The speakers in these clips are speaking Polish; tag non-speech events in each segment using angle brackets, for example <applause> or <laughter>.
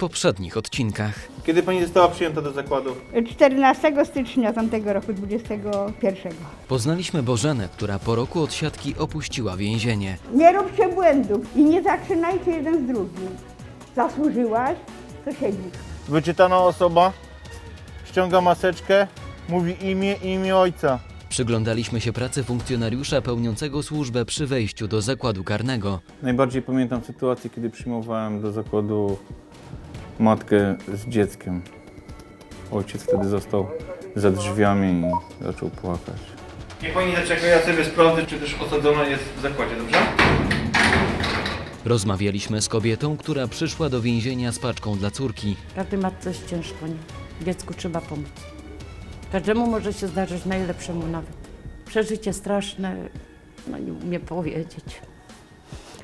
poprzednich odcinkach. Kiedy pani została przyjęta do zakładu? 14 stycznia tamtego roku, 21. Poznaliśmy Bożenę, która po roku odsiadki opuściła więzienie. Nie róbcie błędów i nie zaczynajcie jeden z drugim. Zasłużyłaś, to siedzisz. Wyczytana osoba ściąga maseczkę, mówi imię i imię ojca. Przyglądaliśmy się pracy funkcjonariusza pełniącego służbę przy wejściu do zakładu karnego. Najbardziej pamiętam sytuację, kiedy przyjmowałem do zakładu matkę z dzieckiem. Ojciec wtedy został za drzwiami i zaczął płakać. Niech pani zaczeka, ja sobie sprawdzę, czy też osadzona jest w zakładzie, dobrze? Rozmawialiśmy z kobietą, która przyszła do więzienia z paczką dla córki. Każdej matce jest ciężko, nie? Dziecku trzeba pomóc. Każdemu może się zdarzyć, najlepszemu nawet. Przeżycie straszne, no nie umiem powiedzieć.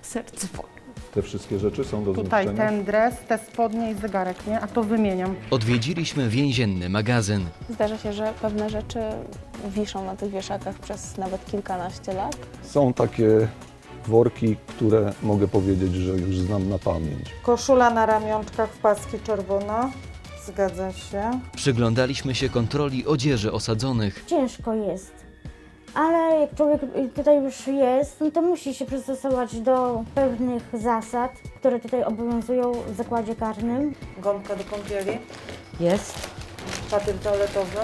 Serce boli. Te wszystkie rzeczy są do Tutaj zniszczenia. ten dres, te spodnie i zegarek, nie? A to wymieniam. Odwiedziliśmy więzienny magazyn. Zdarza się, że pewne rzeczy wiszą na tych wieszakach przez nawet kilkanaście lat. Są takie worki, które mogę powiedzieć, że już znam na pamięć. Koszula na ramionczkach w paski czerwona. Zgadza się. Przyglądaliśmy się kontroli odzieży osadzonych. ciężko jest. Ale jak człowiek tutaj już jest, no to musi się przystosować do pewnych zasad, które tutaj obowiązują w zakładzie karnym. Gąbka do kąpieli, Jest, papier toaletowy,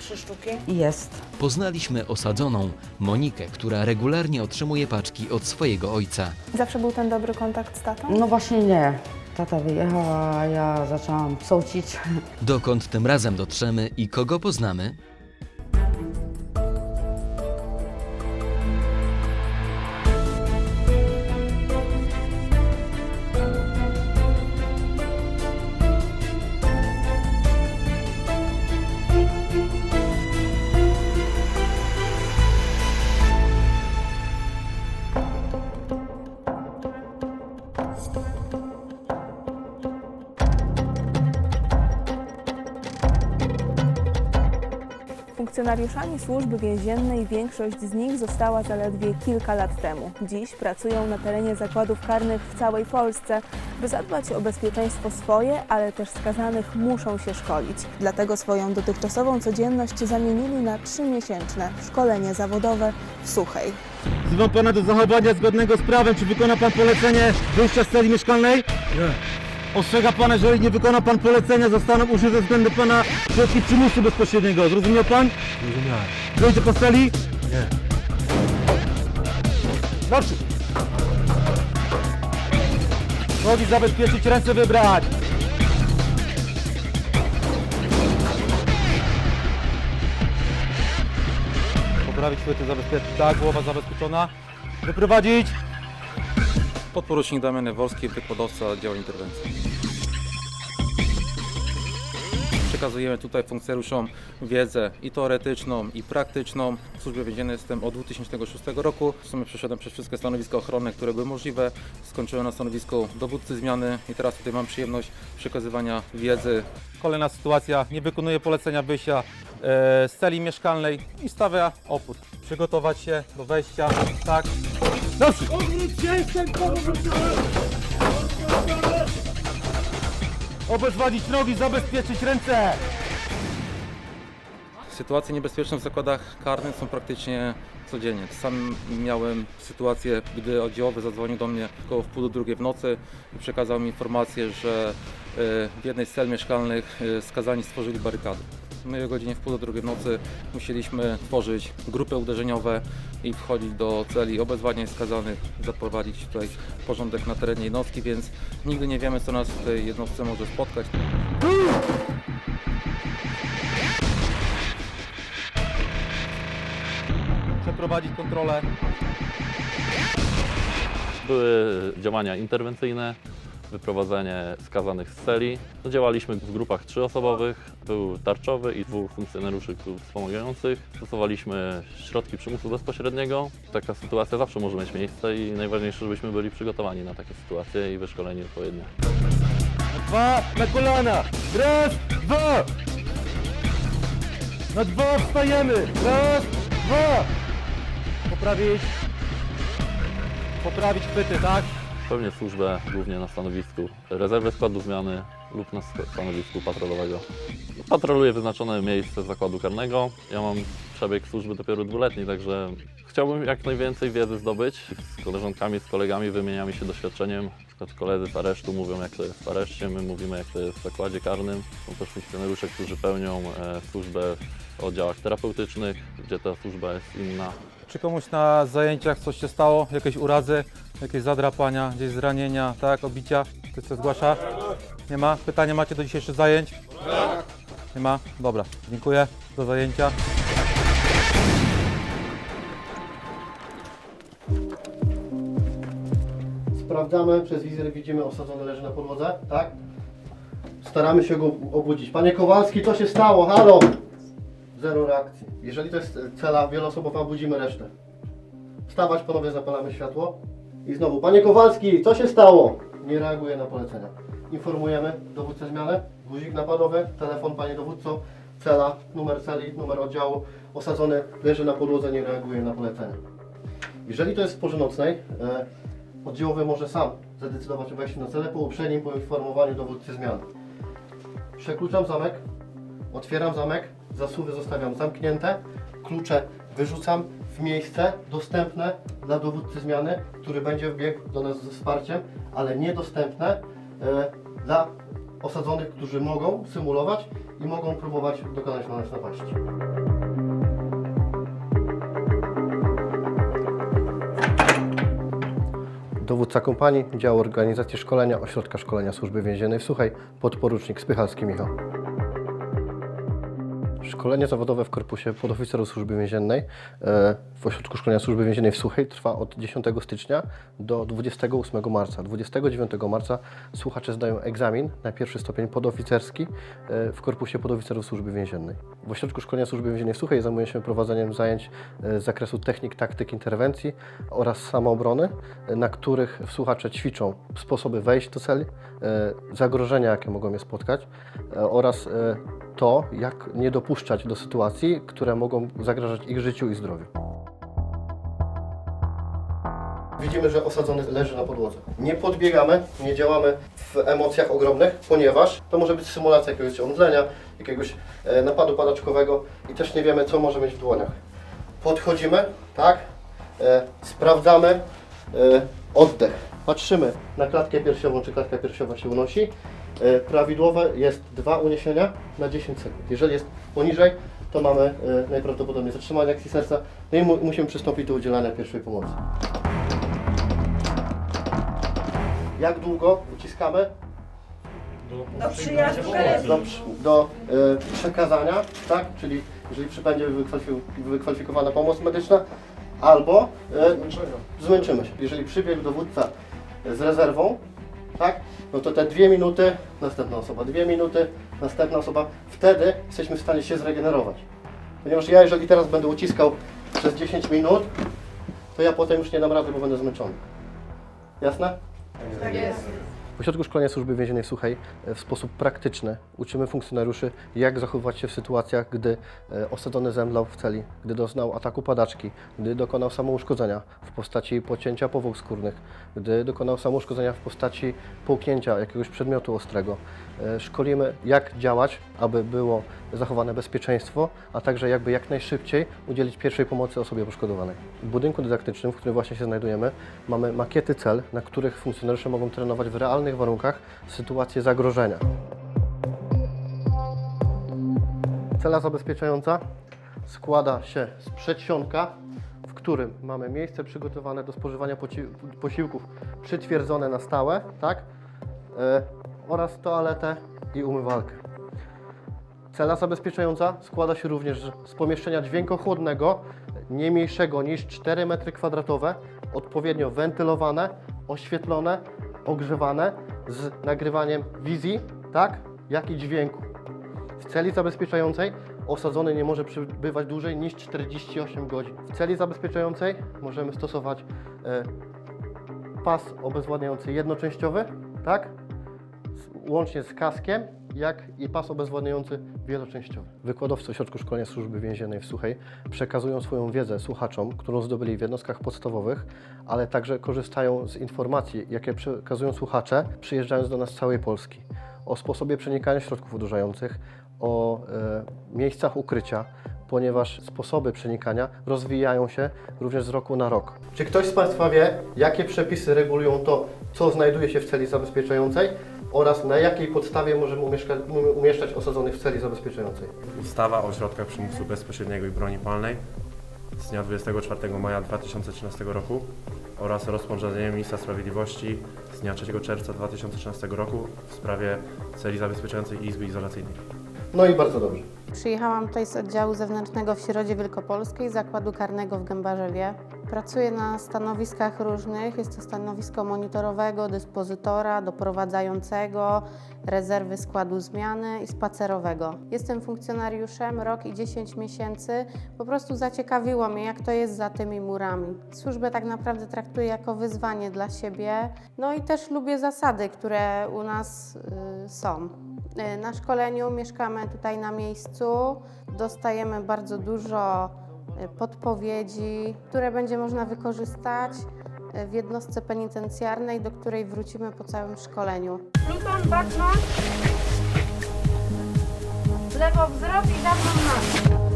trzy sztuki. jest. Poznaliśmy osadzoną Monikę, która regularnie otrzymuje paczki od swojego ojca. Zawsze był ten dobry kontakt z tatą. No właśnie nie. Tata wyjechał, a ja zaczęłam psocić. Dokąd tym razem dotrzemy i kogo poznamy? Funkcjonariuszami służby więziennej większość z nich została zaledwie kilka lat temu. Dziś pracują na terenie zakładów karnych w całej Polsce. By zadbać o bezpieczeństwo swoje, ale też skazanych muszą się szkolić. Dlatego swoją dotychczasową codzienność zamienili na trzymiesięczne szkolenie zawodowe w Suchej. Wzywam pana do zachowania zgodnego z prawem. Czy wykona pan polecenie wyjścia z celi mieszkalnej? Nie. Ostrzega pana, że jeżeli nie wykona pan polecenia, zostaną użyte względem pana środki przymusu bezpośredniego. Zrozumiał pan? Zrozumiałem. Wyjdzie po celi? Nie. Dobrze. Nogi zabezpieczyć, ręce wybrać. Poprawić chwyty, zabezpieczyć. Tak, głowa zabezpieczona. Wyprowadzić. Podporucznik Damian Eworski, wykładowca działu interwencji. Przekazujemy tutaj funkcjonariuszom wiedzę i teoretyczną, i praktyczną. W służbie więziennej jestem od 2006 roku. W sumie przeszedłem przez wszystkie stanowiska ochronne, które były możliwe. Skończyłem na stanowisku dowódcy zmiany i teraz tutaj mam przyjemność przekazywania wiedzy. Kolejna sytuacja. Nie wykonuje polecenia wyjścia e, z celi mieszkalnej i stawia opór. Przygotować się do wejścia. Tak. Dobrze. Obezwadzić nogi, zabezpieczyć ręce. Sytuacje niebezpieczne w zakładach karnych są praktycznie codziennie. Sam miałem sytuację, gdy oddziałowy zadzwonił do mnie około w pół do drugiej w nocy i przekazał mi informację, że e, w jednej z cel mieszkalnych e, skazani stworzyli barykady. My o godzinie w pół do drugiej nocy musieliśmy tworzyć grupy uderzeniowe i wchodzić do celi obezwładnień skazanych, zaprowadzić tutaj porządek na terenie jednostki, więc nigdy nie wiemy, co nas w tej jednostce może spotkać. Przeprowadzić kontrolę. Były działania interwencyjne, wyprowadzenie skazanych z celi. No, działaliśmy w grupach trzyosobowych, był tarczowy i dwóch funkcjonariuszy wspomagających. Stosowaliśmy środki przymusu bezpośredniego. Taka sytuacja zawsze może mieć miejsce i najważniejsze, żebyśmy byli przygotowani na takie sytuacje i wyszkoleni odpowiednio. Dwa na kolana. Raz, dwa. Na dwa wstajemy. Raz, dwa. Poprawić. Poprawić chwyty, tak? Pełnię służbę głównie na stanowisku rezerwy składu zmiany, lub na sk- stanowisku patrolowego. Patroluję wyznaczone miejsce zakładu karnego. Ja mam przebieg służby dopiero dwuletni, także chciałbym jak najwięcej wiedzy zdobyć. Z koleżankami, z kolegami wymieniamy się doświadczeniem. Koledzy z aresztu mówią, jak to jest w areszcie, my mówimy, jak to jest w zakładzie karnym. Są też funkcjonariusze, którzy pełnią e, służbę w oddziałach terapeutycznych, gdzie ta służba jest inna. Czy komuś na zajęciach coś się stało? Jakieś urazy, jakieś zadrapania, gdzieś zranienia, tak, obicia? Ktoś co zgłasza? Nie ma? Pytania macie do dzisiejszych zajęć? Nie ma? Dobra, dziękuję. Do zajęcia. Sprawdzamy, przez wizjer widzimy osadzony leży na podłodze, tak? Staramy się go obudzić. Panie Kowalski, co się stało? Halo! Zero reakcji. Jeżeli to jest cela wieloosobowa, budzimy resztę. Wstawać, ponownie zapalamy światło. I znowu, Panie Kowalski, co się stało? Nie reaguje na polecenia. Informujemy dowódcę zmiany, guzik napadowy, telefon Panie Dowódco, cela, numer celi, numer oddziału, osadzony leży na podłodze, nie reaguje na polecenia. Jeżeli to jest w porze nocnej, e, oddziałowy może sam zadecydować o wejściu na cele po uprzednim poinformowaniu dowódcy zmiany. Przekluczam zamek, otwieram zamek, zasuwy zostawiam zamknięte, klucze wyrzucam w miejsce dostępne dla dowódcy zmiany, który będzie wbiegł do nas ze wsparciem, ale niedostępne e, dla osadzonych, którzy mogą symulować i mogą próbować dokonać na nas napaści. Dowódca kompanii, dział organizacji szkolenia Ośrodka Szkolenia Służby Więziennej w Suchej, podporucznik Spychalski Michał. Szkolenie zawodowe w Korpusie Podoficerów Służby Więziennej e, w Ośrodku Szkolenia Służby Więziennej w Suchej trwa od 10 stycznia do 28 marca. 29 marca słuchacze zdają egzamin na pierwszy stopień podoficerski e, w Korpusie Podoficerów Służby Więziennej. W Ośrodku Szkolenia Służby Więziennej w Suchej się prowadzeniem zajęć e, z zakresu technik, taktyk, interwencji oraz samoobrony, e, na których słuchacze ćwiczą sposoby wejść do celi, e, zagrożenia, jakie mogą je spotkać e, oraz e, to, jak nie dopuszczać do sytuacji, które mogą zagrażać ich życiu i zdrowiu. Widzimy, że osadzony leży na podłodze. Nie podbiegamy, nie działamy w emocjach ogromnych, ponieważ to może być symulacja jakiegoś omdlenia, jakiegoś e, napadu padaczkowego i też nie wiemy, co może mieć w dłoniach. Podchodzimy, tak, e, sprawdzamy e, oddech. Patrzymy na klatkę piersiową, czy klatka piersiowa się unosi. E, prawidłowe jest dwa uniesienia na 10 sekund. Jeżeli jest poniżej, to mamy e, najprawdopodobniej zatrzymanie akcji serca, no i mu, musimy przystąpić do udzielania pierwszej pomocy. Jak długo uciskamy? Do przyjazdu do, do e, przekazania, tak? Czyli jeżeli będzie wykwalifikowana, pomoc medyczna, albo e, zmęczymy się. Jeżeli przybiegł dowódca z rezerwą, tak? No to te dwie minuty, następna osoba, dwie minuty, następna osoba, wtedy jesteśmy w stanie się zregenerować. Ponieważ ja jeżeli teraz będę uciskał przez 10 minut, to ja potem już nie dam rady, bo będę zmęczony. Jasne? W Ośrodku Szkolenia Służby Więziennej w Suchej e, w sposób praktyczny uczymy funkcjonariuszy, jak zachowywać się w sytuacjach, gdy e, osadzony zemdlał w celi, gdy doznał ataku padaczki, gdy dokonał samouszkodzenia w postaci pocięcia powłok skórnych, gdy dokonał samouszkodzenia w postaci połknięcia jakiegoś przedmiotu ostrego. E, Szkolimy, jak działać, aby było zachowane bezpieczeństwo, a także jakby jak najszybciej udzielić pierwszej pomocy osobie poszkodowanej. W budynku dydaktycznym, w którym właśnie się znajdujemy, mamy makiety cel, na których funkcjonariusze mogą trenować w realnych warunkach sytuacje zagrożenia. Cela zabezpieczająca składa się z przedsionka, w którym mamy miejsce przygotowane do spożywania posiłków przytwierdzone na stałe, tak? Oraz toaletę i umywalkę. Cela zabezpieczająca składa się również z pomieszczenia dźwiękochłodnego, nie mniejszego niż 4 m2, odpowiednio wentylowane, oświetlone, ogrzewane, z nagrywaniem wizji, tak, jak i dźwięku. W celi zabezpieczającej osadzony nie może przebywać dłużej niż 48 godzin. W celi zabezpieczającej możemy stosować e, pas obezwładniający jednoczęściowy, tak, łącznie z kaskiem, jak i pas obezwładniający wieloczęściowy. Wykładowcy Ośrodku Szkolenia Służby Więziennej w Suchej przekazują swoją wiedzę słuchaczom, którą zdobyli w jednostkach podstawowych, ale także korzystają z informacji, jakie przekazują słuchacze, przyjeżdżając do nas z całej Polski. o sposobie przenikania środków odurzających, o e, miejscach ukrycia, ponieważ sposoby przenikania rozwijają się również z roku na rok. Czy ktoś z Państwa wie, jakie przepisy regulują to, co znajduje się w celi zabezpieczającej oraz na jakiej podstawie możemy umieszka- umieszczać osadzonych w celi zabezpieczającej? Ustawa o środkach przymusu bezpośredniego i broni palnej z dnia 24 maja 2013 roku oraz rozporządzenie Ministra Sprawiedliwości z dnia 3 czerwca 2013 roku w sprawie celi zabezpieczającej i izby izolacyjnej. No i bardzo dobrze. Przyjechałam tutaj z oddziału zewnętrznego w Środzie Wielkopolskiej, zakładu karnego w Gębarzewie. Pracuję na stanowiskach różnych. Jest to stanowisko monitorowego, dyspozytora, doprowadzającego, rezerwy składu zmiany i spacerowego. Jestem funkcjonariuszem rok i 10 miesięcy. Po prostu zaciekawiło mnie, jak to jest za tymi murami. Służbę tak naprawdę traktuję jako wyzwanie dla siebie. No i też lubię zasady, które u nas y, są. Y, Na szkoleniu mieszkamy tutaj na miejscu. Dostajemy bardzo dużo y, podpowiedzi, które będzie można wykorzystać y, w jednostce penitencjarnej, do której wrócimy po całym szkoleniu. Pluton. W lewo wzrok i dawną nogę.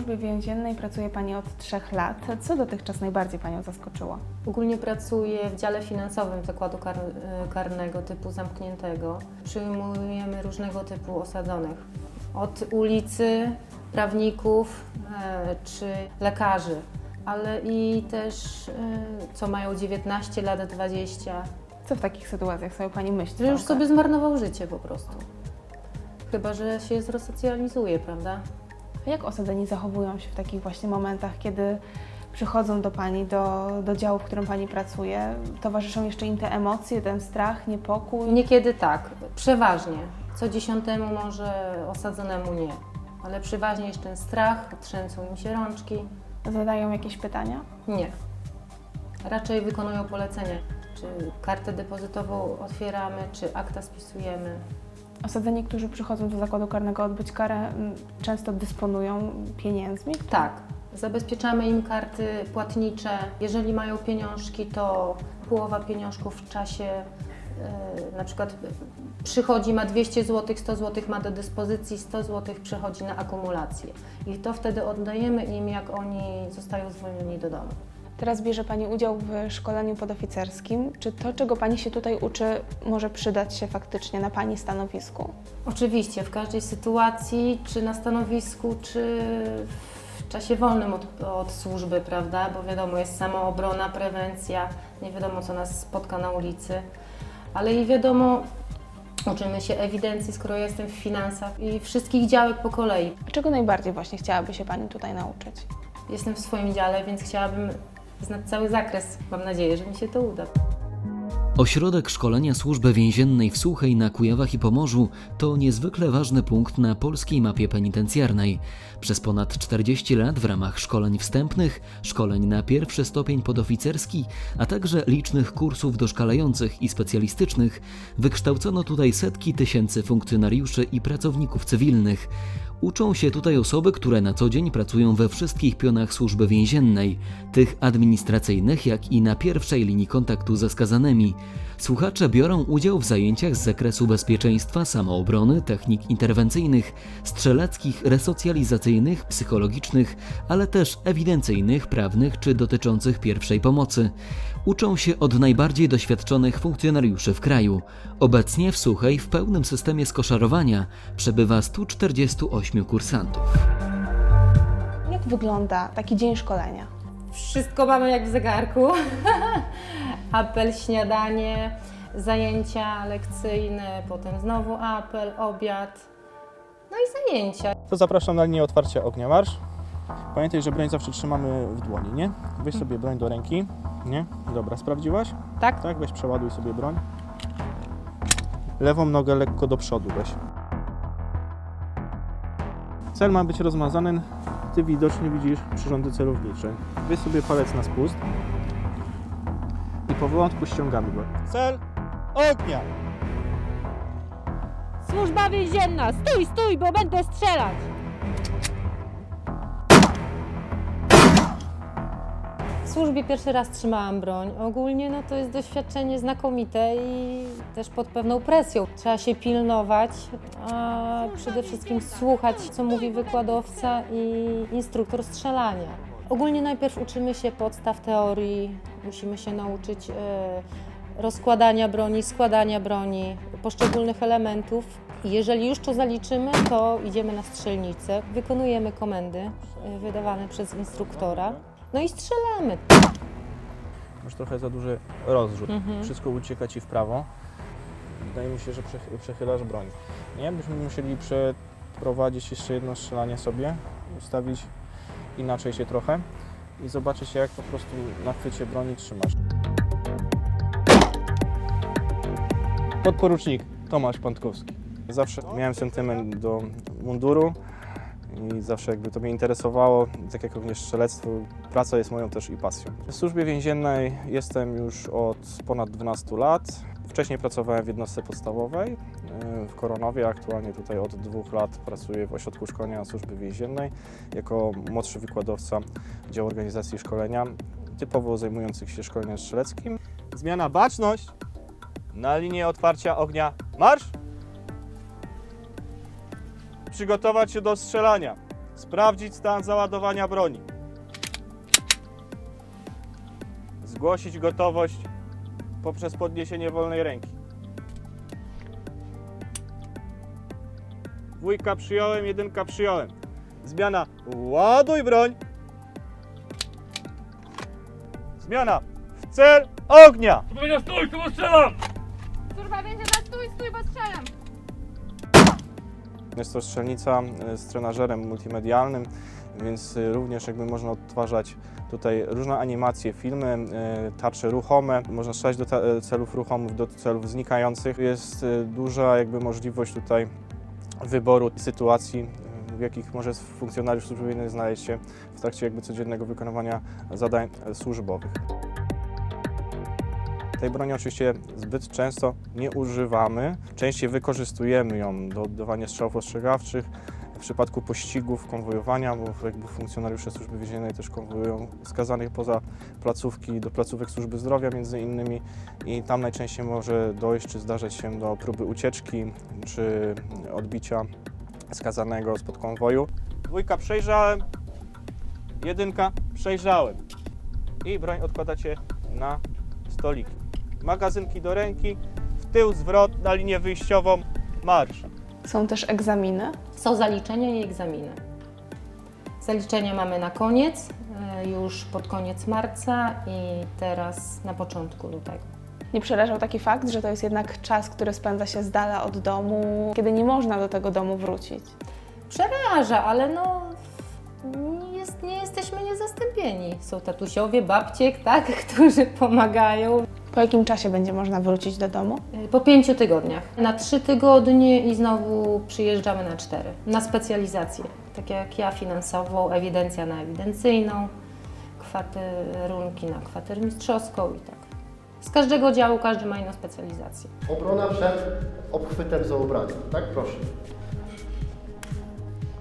Służbie więziennej pracuje Pani od trzech lat. Co dotychczas najbardziej Panią zaskoczyło? Ogólnie pracuję w dziale finansowym zakładu kar karnego typu zamkniętego. Przyjmujemy różnego typu osadzonych. Od ulicy, prawników e, czy lekarzy, ale i też e, co mają 19 lat, 20, Co w takich sytuacjach sobie Pani myśli? że już sobie zmarnował życie po prostu. Chyba, że się zresocjalizuje, prawda? A jak osadzeni zachowują się w takich właśnie momentach, kiedy przychodzą do Pani, do, do działu, w którym Pani pracuje? Towarzyszą jeszcze im te emocje, ten strach, niepokój? Niekiedy tak, przeważnie. Co dziesiątemu może osadzonemu nie. Ale przeważnie jest ten strach, trzęsą im się rączki. Zadają jakieś pytania? Nie. Raczej wykonują polecenie. Czy kartę depozytową otwieramy, czy akta spisujemy. Osadzeni, którzy przychodzą do zakładu karnego odbyć karę, często dysponują pieniędzmi? Tak. Zabezpieczamy im karty płatnicze. Jeżeli mają pieniążki, to połowa pieniążków w czasie e, na przykład przychodzi, ma 200 zł, 100 zł ma do dyspozycji, 100 zł przychodzi na akumulację. I to wtedy oddajemy im, jak oni zostają zwolnieni do domu. Teraz bierze Pani udział w szkoleniu podoficerskim. Czy to, czego Pani się tutaj uczy, może przydać się faktycznie na Pani stanowisku? Oczywiście, w każdej sytuacji, czy na stanowisku, czy w czasie wolnym od, od służby, prawda? Bo wiadomo, jest samoobrona, prewencja, nie wiadomo, co nas spotka na ulicy, ale i wiadomo, uczymy się ewidencji, skoro jestem w finansach i wszystkich działek po kolei. A czego najbardziej właśnie chciałaby się Pani tutaj nauczyć? Jestem w swoim dziale, więc chciałabym znać cały zakres. Mam nadzieję, że mi się to uda. Ośrodek Szkolenia Służby Więziennej w Suchej na Kujawach i Pomorzu to niezwykle ważny punkt na polskiej mapie penitencjarnej. Przez ponad 40 lat w ramach szkoleń wstępnych, szkoleń na pierwszy stopień podoficerski, a także licznych kursów doszkalających i specjalistycznych wykształcono tutaj setki tysięcy funkcjonariuszy i pracowników cywilnych. Uczą się tutaj osoby, które na co dzień pracują we wszystkich pionach służby więziennej, tych administracyjnych, jak i na pierwszej linii kontaktu ze skazanymi. Słuchacze biorą udział w zajęciach z zakresu bezpieczeństwa, samoobrony, technik interwencyjnych, strzeleckich, resocjalizacyjnych, psychologicznych, ale też ewidencyjnych, prawnych czy dotyczących pierwszej pomocy. Uczą się od najbardziej doświadczonych funkcjonariuszy w kraju. Obecnie w Suchej w pełnym systemie skoszarowania przebywa 148 kursantów. Jak wygląda taki dzień szkolenia? Wszystko mamy jak w zegarku. <laughs> apel, śniadanie, zajęcia lekcyjne, potem znowu apel, obiad. No i zajęcia. To zapraszam na linię otwarcia ognia marsz. Pamiętaj, że broń zawsze trzymamy w dłoni, nie? Weź sobie broń do ręki, nie? Dobra, sprawdziłaś? Tak. Tak, weź przeładuj sobie broń. Lewą nogę lekko do przodu weź. Cel ma być rozmazany. Ty widocznie widzisz przyrządy celownicze. Weź sobie palec na spust. I powolutku ściągamy go. Cel ognia! Służba więzienna, stój, stój, bo będę strzelać! W służbie pierwszy raz trzymałam broń. Ogólnie no to jest doświadczenie znakomite i też pod pewną presją. Trzeba się pilnować, a przede wszystkim słuchać, co mówi wykładowca i instruktor strzelania. Ogólnie najpierw uczymy się podstaw teorii, musimy się nauczyć e, rozkładania broni, składania broni, poszczególnych elementów. Jeżeli już to zaliczymy, to idziemy na strzelnicę, wykonujemy komendy e, wydawane przez instruktora, no i strzelamy. Masz trochę za duży rozrzut. Mhm. Wszystko ucieka ci w prawo. Wydaje mi się, że przech- przechylasz broń. Nie? Byśmy musieli przeprowadzić jeszcze jedno strzelanie sobie, ustawić inaczej się trochę i zobaczyć jak po prostu na chwycie broni trzymasz. Podporucznik Tomasz Pątkowski. Zawsze miałem sentyment do munduru i zawsze jakby to mnie interesowało, tak jak również strzelectwo. Praca jest moją też i pasją. W służbie więziennej jestem już od ponad 12 lat. Wcześniej pracowałem w jednostce podstawowej yy, w Koronowie, aktualnie tutaj od dwóch lat pracuję w Ośrodku Szkolenia Służby Więziennej jako młodszy wykładowca działu organizacji szkolenia, typowo zajmujących się szkoleniem strzeleckim. Zmiana baczność na linię otwarcia ognia. Marsz! Przygotować się do strzelania. Sprawdzić stan załadowania broni. Zgłosić gotowość poprzez podniesienie wolnej ręki. Dwójka przyjąłem, jedynka przyjąłem. Zmiana. Ładuj broń. Zmiana. W cel ognia. Stój, tu strzelam! Jest to strzelnica e, z trenażerem multimedialnym, więc e, również jakby można odtwarzać tutaj różne animacje, filmy, e, tarcze ruchome. Można strzelać do celów ruchomych, do celów znikających. Jest duża jakby możliwość tutaj wyboru sytuacji, w jakich może funkcjonariusz służby znaleźć się w trakcie jakby codziennego wykonywania zadań służbowych. Tej broni oczywiście zbyt często nie używamy. Częściej wykorzystujemy ją do oddawania strzałów ostrzegawczych. W przypadku pościgów, konwojowania, bo jakby funkcjonariusze służby więziennej też konwojują skazanych poza placówki do placówek służby zdrowia między innymi i tam najczęściej może dojść czy zdarzać się do próby ucieczki czy odbicia skazanego spod konwoju. Dwójka przejrzałem, jedynka przejrzałem i broń odkładacie na stoliki. Magazynki do ręki, w tył zwrot na linię wyjściową, marsz. Są też egzaminy. Są zaliczenia i egzaminy. Zaliczenia mamy na koniec, e, już pod koniec marca i teraz na początku lutego. Nie przerażał taki fakt, że to jest jednak czas, który spędza się z dala od domu, kiedy nie można do tego domu wrócić. Przeraża, ale no jest, nie jesteśmy niezastąpieni. Są tatusiowie, babciek, tak, <laughs> którzy pomagają. Po jakim czasie będzie można wrócić do domu? E, Po pięciu tygodniach. Na trzy tygodnie i znowu przyjeżdżamy na cztery. Na specjalizację. Tak jak ja finansową, ewidencja na ewidencyjną, kwaterunki na kwatermistrzowską i tak. Z każdego działu każdy ma inną specjalizację. Obrona przed obchwytem za ubranie. Tak, proszę.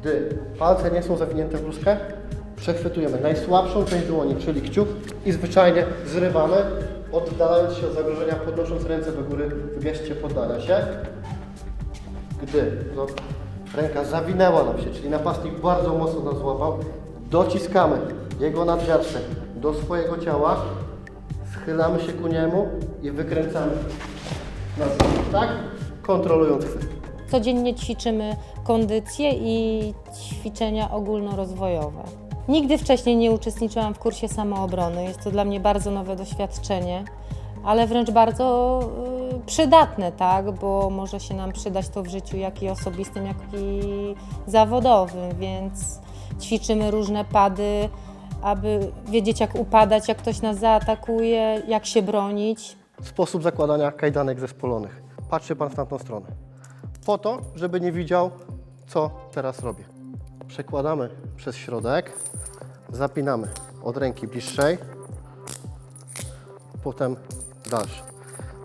Gdy palce nie są zawinięte w bluzkę, przechwytujemy najsłabszą część dłoni, czyli kciuk i zwyczajnie zrywamy, oddalając się od zagrożenia, podnosząc ręce do góry w geście poddania się. Gdy no, ręka zawinęła nam się, czyli napastnik bardzo mocno nas złapał, dociskamy jego nadgarstek do swojego ciała, schylamy się ku niemu i wykręcamy na zewnątrz, tak? Kontrolując chwyt. Codziennie ćwiczymy kondycję i ćwiczenia ogólnorozwojowe. Nigdy wcześniej nie uczestniczyłam w kursie samoobrony. Jest to dla mnie bardzo nowe doświadczenie, ale wręcz bardzo y, przydatne, tak? bo może się nam przydać to w życiu jak i osobistym, jak i zawodowym, więc ćwiczymy różne pady, aby wiedzieć jak upadać, jak ktoś nas zaatakuje, jak się bronić. Sposób zakładania kajdanek zespolonych. Patrzy Pan w tamtą stronę. Po to, żeby nie widział, co teraz robię. Przekładamy przez środek, zapinamy od ręki bliższej, potem dalsze.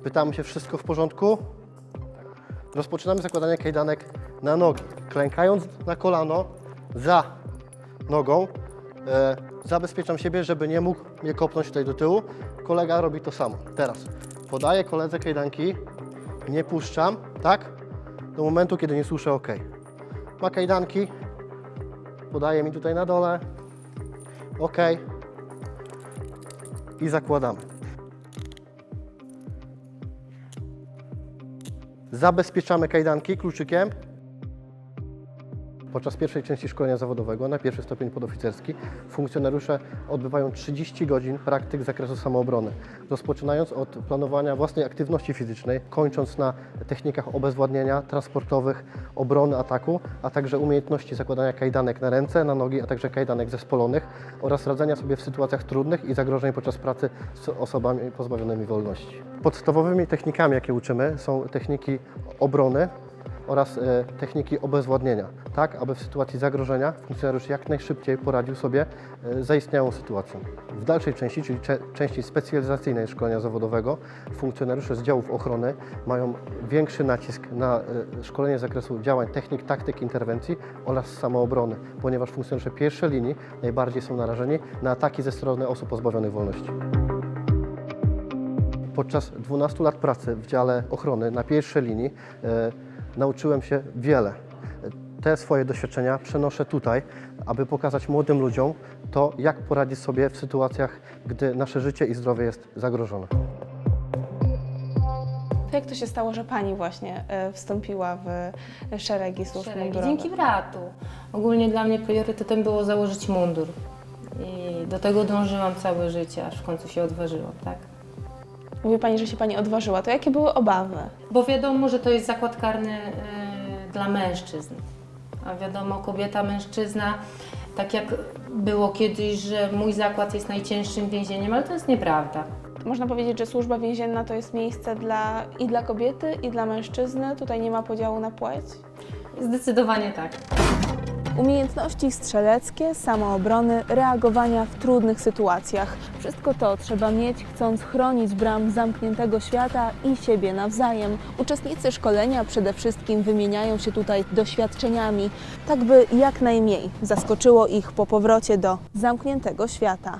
Pytamy się, wszystko w porządku? Rozpoczynamy zakładanie kajdanek na nogi, klękając na kolano za nogą e, zabezpieczam siebie, żeby nie mógł mnie kopnąć tutaj do tyłu. Kolega robi to samo. Teraz podaję koledze kajdanki, nie puszczam, tak? Do momentu, kiedy nie słyszę OK. Ma kajdanki, podaje mi tutaj na dole, OK i zakładamy. Zabezpieczamy kajdanki kluczykiem. Podczas pierwszej części szkolenia zawodowego na pierwszy stopień podoficerski funkcjonariusze odbywają 30 godzin praktyk z zakresu samoobrony, rozpoczynając od planowania własnej aktywności fizycznej, kończąc na technikach obezwładnienia, transportowych, obrony ataku, a także umiejętności zakładania kajdanek na ręce, na nogi, a także kajdanek zespolonych oraz radzenia sobie w sytuacjach trudnych i zagrożeń podczas pracy z osobami pozbawionymi wolności. Podstawowymi technikami, jakie uczymy, są techniki obrony, oraz e, techniki obezwładnienia, tak aby w sytuacji zagrożenia funkcjonariusz jak najszybciej poradził sobie e, z zaistniałą sytuacją. W dalszej części, czyli części specjalizacyjnej szkolenia zawodowego, funkcjonariusze z działów ochrony mają większy nacisk na e, szkolenie z zakresu działań technik, taktyk, interwencji oraz samoobrony, ponieważ funkcjonariusze pierwszej linii najbardziej są narażeni na ataki ze strony osób pozbawionych wolności. Podczas 12 lat pracy w dziale ochrony na pierwszej linii nauczyłem się wiele. Te swoje doświadczenia przenoszę tutaj, aby pokazać młodym ludziom to, jak poradzić sobie w sytuacjach, gdy nasze życie i zdrowie jest zagrożone. To jak to się stało, że Pani właśnie e, wstąpiła w szeregi służb Szeregi. mundurowych? Dzięki bratu. Ogólnie dla mnie priorytetem było założyć mundur. I do tego dążyłam całe życie, aż w końcu się odważyłam, tak? Mówi Pani, że się Pani odważyła. To jakie były obawy? Bo wiadomo, że to jest zakład karny e, dla mężczyzn. A wiadomo, kobieta, mężczyzna, tak jak było kiedyś, że mój zakład jest najcięższym więzieniem, ale to jest nieprawda. Można powiedzieć, że służba więzienna to jest miejsce dla, i dla kobiety, i dla mężczyzny. Tutaj nie ma podziału na płeć. Zdecydowanie tak. Umiejętności strzeleckie, samoobrony, reagowania w trudnych sytuacjach. Wszystko to trzeba mieć, chcąc chronić bram zamkniętego świata i siebie nawzajem. Uczestnicy szkolenia przede wszystkim wymieniają się tutaj doświadczeniami, tak by jak najmniej zaskoczyło ich po powrocie do zamkniętego świata.